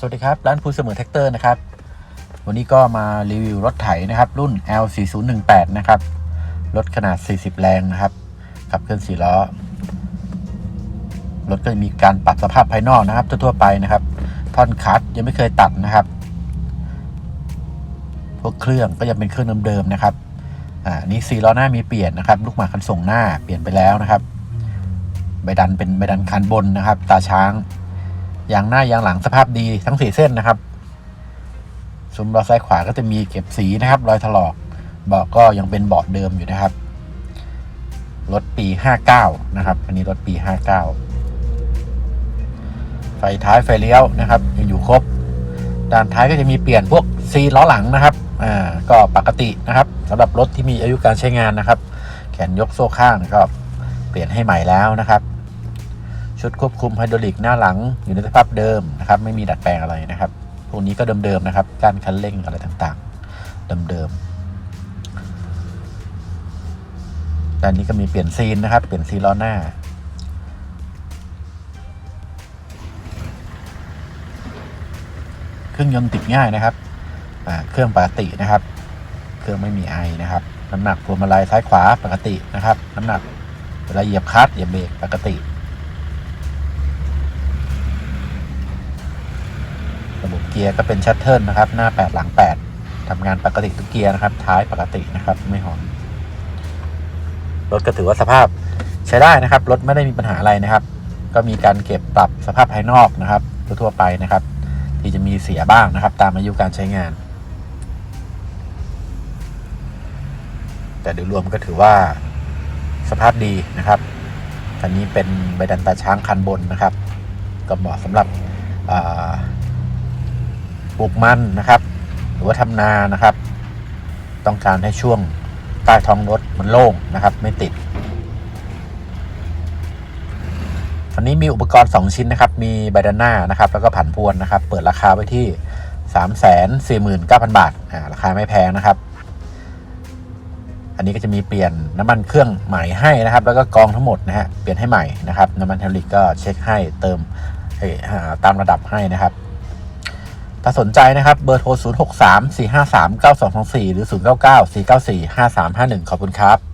สวัสดีครับ ร้านภูเสมอแท็กเตอร์นะครับ วันนี้ก็มารีวิวรถไถนะครับ รุ่น L4018 นะครับ รถขนาด 40 แรงนะครับ ขับเคลื่อน4ล้อ รถก็จะมีการปรับสภาพภายนอกนะครับ ทั่วๆไปนะครับ ท่อนคัดยังไม่เคยตัดนะครับ พวกเครื่องก็ยังเป็นเครื่องเดิมๆนะครับ อ่า นี่สี่ล้อหน้ามีเปลี่ยนนะครับ ลูกหมากคันส่งหน้าเปลี่ยนไปแล้วนะครับ ใบดันเป็นใบดันคันบนนะครับ ตาช้าง ยางหน้ายางหลังสภาพดีทั้งสี่เส้นนะครับซุ้มล้อซ้ายขวาก็จะมีเก็บสีนะครับ รอยถลอกเบาะก็ยังเป็นเบาะเดิมอยู่นะครับ รถปี 59 นะครับ อันนี้รถปี 59 ไฟท้ายไฟเลี้ยวนะครับ ยังอยู่ครบ ด้านท้ายก็จะมีเปลี่ยนพวกซีล้อหลังนะครับ อ่า ก็ปกตินะครับสำหรับรถที่มีอายุการใช้งานนะครับ แขนยกโซ่ข้างก็เปลี่ยนให้ใหม่แล้วนะครับ ชุดควบคุมไฮดรอลิกหน้าหลังอยู่ในสภาพเดิมนะครับไม่มีดัดแปลงอะไรนะครับพวกนี้ก็เดิมๆนะครับการคันเร่งอะไรต่างๆเดิมๆด้านนี้ก็มีเปลี่ยนซีนนะครับ เปลี่ยนซีล้อหน้าเครื่องยนต์ติดง่ายนะครับ เครื่องปกตินะครับ เครื่องไม่มีไอนะครับ น้ำหนักพวงมาลัยซ้ายขวาปกตินะครับ น้ำหนักเวลาเหยียบคลัตช์เหยียบเบรกปกติ ระบบเกียร์ก็เป็นชัตเทิลนะครับ หน้า 8 หลัง 8ทำงานปกติทุกเกียร์นะครับ ท้ายปกตินะครับ ไม่หอน รถก็ถือว่าสภาพใช้ได้นะครับ รถไม่ได้มีปัญหาอะไรนะครับ ก็มีการเก็บปรับสภาพภายนอกนะครับ ทั่วไปนะครับ ที่จะมีเสียบ้างนะครับ ตามอายุการใช้งาน แต่โดยรวมก็ถือว่าสภาพดีนะครับคันนี้เป็นใบดันตาช้างคันบนนะครับ ก็เหมาะสำหรับอ่า ปลูกมันนะครับ หรือว่าทำนานะครับ ต้องการให้ช่วงใต้ท้องรถมันโล่งนะครับ ไม่ติดอันนี้มีอุปกรณ์ 2 ชิ้นนะครับ มีใบดานหน้านะครับ แล้วก็ผันพวนนะครับ เปิดราคาไว้ที่ 3 4 9 0 0 0 บาทอ่าราคาไม่แพงนะครับ อันนี้ก็จะมีเปลี่ยนน้ำมันเครื่องใหม่ให้นะครับ แล้วก็กองทั้งหมดนะฮะ เปลี่ยนให้ใหม่นะครับ น้ำมันเทอลิกก็เช็คให้เติมตามระดับให้นะครับ ถ้าสนใจนะครับ เบอร์โทร 0 6 3 4 5 3 9 2 2 4 หรือ 0 9 9 4 9 4 5 3 5 1 ขอบคุณครับ